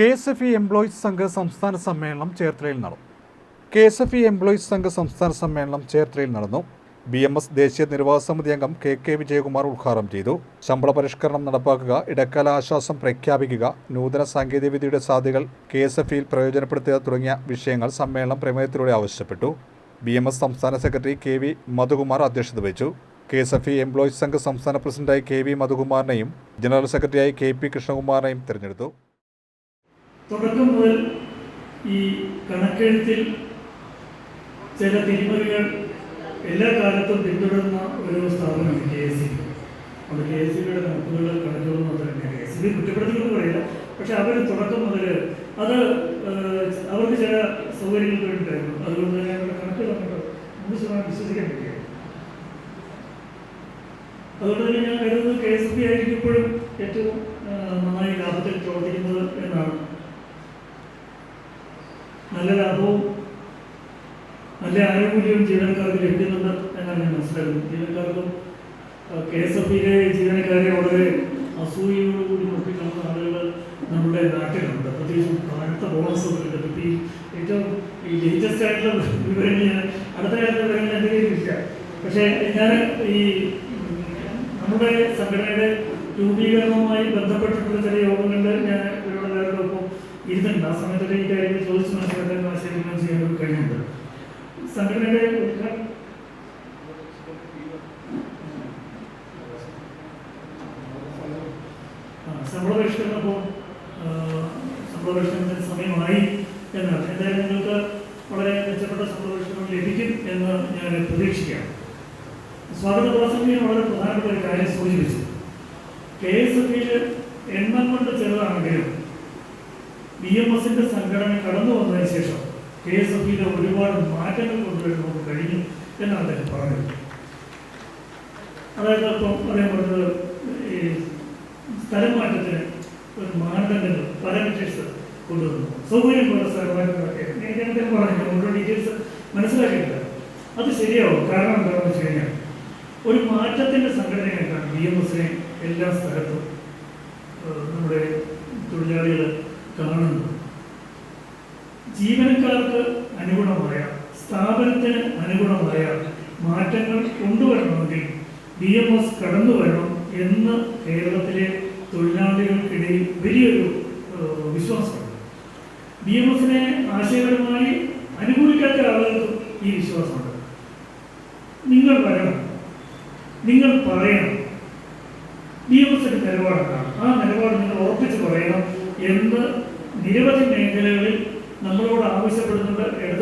K S F E employees സംഘ സംസ്ഥാന സമ്മേളനം ചേർത്തലയിൽ നടന്നു. K S F E employees സംഘ സംസ്ഥാന സമ്മേളനം ചേർത്തലയിൽ നടന്നു. ബി എം എസ് ദേശീയ നിർവാഹ സമിതി അംഗം കെ കെ വിജയകുമാർ ഉദ്ഘാടനം ചെയ്തു. ശമ്പള പരിഷ്കരണം നടപ്പാക്കുക ഇടക്കാല ആശ്വാസം പ്രഖ്യാപിക്കുക നൂതന സാങ്കേതികവിദ്യയുടെ സാധ്യതകൾ കെ എസ് എഫ് ഇയിൽ പ്രയോജനപ്പെടുത്തുക തുടങ്ങിയ വിഷയങ്ങൾ സമ്മേളനം പ്രമേയത്തിലൂടെ ആവശ്യപ്പെട്ടു. ബി എം എസ് സംസ്ഥാന സെക്രട്ടറി കെ വി മധുകുമാർ അധ്യക്ഷത വഹിച്ചു. K S F E employees സംഘ സംസ്ഥാന പ്രസിഡന്റായി കെ വി മധുകുമാറിനെയും ജനറൽ സെക്രട്ടറിയായി കെ പി കൃഷ്ണകുമാറിനെയും തിരഞ്ഞെടുത്തു. തുടക്കം മുതൽ ഈ കണക്കെഴുത്തിൽ ചില തിരിമറികൾ എല്ലാ കാലത്തും പിന്തുടരുന്ന ഒരു സ്ഥാപനമാണ് കെ എസ് സി അത് കെ എസ് സിയുടെ കണക്കുകൾ കണക്കുകൾ മാത്രമല്ല. കെ എസ് സി കുറ്റപ്പെടുത്തലൊന്നും പറയില്ല. പക്ഷെ അവർ തുടക്കം മുതൽ അത് അവർക്ക് ചില സൗകര്യങ്ങൾ വേണ്ടിയിട്ടായിരുന്നു. അതുകൊണ്ട് തന്നെ അവരുടെ കണക്കുകൾ നമുക്ക് ശതമാനം വിശ്വസിക്കാൻ പറ്റില്ല അതുകൊണ്ട് തന്നെ ഞാൻ കരുതുന്നത് കെ എസ് ബി ആയിരിക്കും ഇപ്പോഴും ഏറ്റവും നന്നായി ലാഭത്തിൽ പ്രവർത്തിക്കുന്നത് എന്നാണ്. നല്ല ലാഭവും നല്ല ആനുകൂല്യവും ജീവനക്കാർക്ക് ലഭിക്കുന്നുണ്ട് എന്നാണ് ഞാൻ മനസ്സിലാക്കുന്നത്. ജീവനക്കാർക്കും കെ എസ് എഫ് ഇയിലെ ജീവനക്കാരെ വളരെ അസൂയയോടുകൂടി നോക്കിക്കാണുന്ന ആളുകൾ നമ്മുടെ നാട്ടിലുണ്ട്. പ്രത്യേകിച്ചും അടുത്ത ബോണസ് ഒക്കെ കിട്ടി ഏറ്റവും ഈ ലേറ്റസ്റ്റ് ആയിട്ടുള്ള വിവരങ്ങൾ ഞാൻ അടുത്ത കാലത്ത് വിവരങ്ങൾ എന്റെ കയ്യിലില്ല പക്ഷേ ഞാൻ ഈ നമ്മുടെ സംഘടനയുടെ രൂപീകരണവുമായി ബന്ധപ്പെട്ടിട്ടുള്ള ചില യോഗങ്ങളിൽ സമയത്തൊക്കെ ഈ കാര്യങ്ങൾ ചോദിച്ച് മനസ്സിലാക്കാൻ ആശയവിനിമയം ചെയ്യാൻ കഴിയുന്നുണ്ട് സംഘടനയുടെ ഉദ്ഘാടനം ആ, ശമ്പള പരിഷ്കരണം ഇപ്പോൾ ശമ്പള പരിഷ്കരണത്തിന് സമയമായി എന്നാണ്. എന്തായാലും നിങ്ങൾക്ക് വളരെ മെച്ചപ്പെട്ട ശമ്പള പരിഷ്കരണം ലഭിക്കും എന്ന് ഞാൻ പ്രതീക്ഷിക്കാം. സ്വാഗത പ്രസംഗം വളരെ പ്രധാനപ്പെട്ട ഒരു കാര്യം സൂചിപ്പിച്ചു. കെ എസ് എഫ് എണ്ണം കൊണ്ട് ബി എം എസിന്റെ സംഘടന കടന്നു വന്നതിന് ശേഷം കെ എസ് എഫ് ഒരുപാട് മാറ്റങ്ങൾ കൊണ്ടുവരാൻ നമുക്ക് കഴിഞ്ഞു എന്നാണ് അദ്ദേഹം പറഞ്ഞത്. അതായത് ഇപ്പം അദ്ദേഹം പറഞ്ഞത് ഈ സ്ഥലം മാറ്റത്തിന് ഒരു മാനദണ്ഡങ്ങൾ പാരാമീറ്റേഴ്സ് കൊണ്ടുവന്നു. സൗകര്യം പോലെ നേരത്തെ പറഞ്ഞു ഓരോ ഡീറ്റെയിൽസ് മനസ്സിലാക്കിയിട്ടില്ല. അത് ശരിയാവും. കാരണം എന്താണെന്ന് വെച്ച് കഴിഞ്ഞാൽ ഒരു മാറ്റത്തിന്റെ സംഘടനയായിട്ടാണ് ബി എം എസിനെ എല്ലാ സ്ഥലത്തും ജീവനക്കാർക്ക് അനുഗുണമായ സ്ഥാപനത്തിന് അനുഗുണമായ മാറ്റങ്ങൾ കൊണ്ടുവരണമെങ്കിൽ ബി എം എസ് കടന്നു വരണം എന്ന് കേരളത്തിലെ തൊഴിലാളികൾക്കിടയിൽ വലിയൊരു വിശ്വാസമാണ് വിശ്വാസമുണ്ട്. ബി എം എസിനെ ആശയപരമായി അനുകൂലിക്കാത്ത ആളുകൾക്കും ഈ വിശ്വാസമുണ്ട്. നിങ്ങൾ വരണം നിങ്ങൾ പറയണം. ബി എം എസിന്റെ നിലപാടെന്താണ്? ആ നിലപാട് നിങ്ങൾ ഉറപ്പിച്ച് പറയണം എന്ന് നിരവധി മേഖലകളിൽ നമ്മളോട് ആവശ്യപ്പെടുന്നത് ഇടതുപക്ഷ